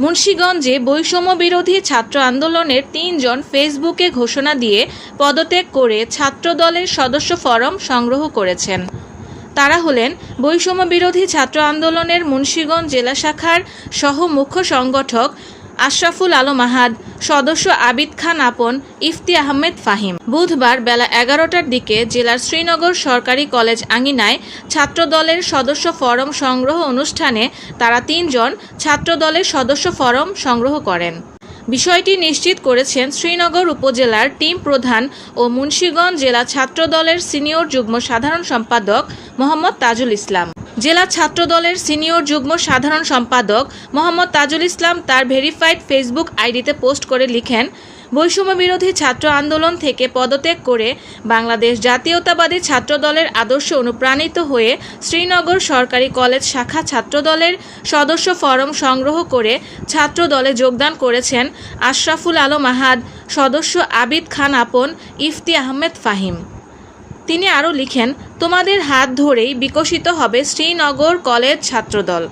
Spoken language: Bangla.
মুন্সীগঞ্জে বৈষম্য বিরোধী ছাত্র আন্দোলনের তিনজন ফেসবুকে ঘোষণা দিয়ে পদত্যাগ করে ছাত্র দলের সদস্য ফরম সংগ্রহ করেছেন। তারা হলেন বৈষম্য বিরোধী ছাত্র আন্দোলনের মুন্সীগঞ্জ জেলা শাখার সহ মুখ্য সংগঠক আশরাফুল আলম আহাদ, সদস্য আবিদ খান আপন, ইফতি আহমেদ ফাহিম। বুধবার বেলা এগারোটার দিকে জেলার শ্রীনগর সরকারি কলেজ আঙিনায় ছাত্রদলের সদস্য ফরম সংগ্রহ অনুষ্ঠানে তারা তিনজন ছাত্রদলের সদস্য ফরম সংগ্রহ করেন। বিষয়টি নিশ্চিত করেছেন শ্রীনগর উপজেলার টিম প্রধান ও মুন্সীগঞ্জ জেলা ছাত্রদলের সিনিয়র যুগ্ম সাধারণ সম্পাদক মোহাম্মদ তাজুল ইসলাম। জেলা ছাত্রদলের সিনিয়র যুগ্ম সাধারণ সম্পাদক মোহাম্মদ তাজুল ইসলাম তার ভেরিফাইড ফেসবুক আইডিতে পোস্ট করে লিখেন, বৈষম্য বিরোধী ছাত্র আন্দোলন থেকে পদত্যাগ করে বাংলাদেশ জাতীয়তাবাদী ছাত্রদলের আদর্শে অনুপ্রাণিত হয়ে শ্রীনগর সরকারি কলেজ শাখা ছাত্রদলের সদস্য ফরম সংগ্রহ করে ছাত্রদলে যোগদান করেছেন আশরাফুল আলম আহাদ, সদস্য আবিদ খান আপন, ইফতি আহমেদ ফাহিম। তিনি আরও লিখেন তোমাদের হাত ধরেই বিকশিত হবে শ্রীনগর কলেজ ছাত্রদল।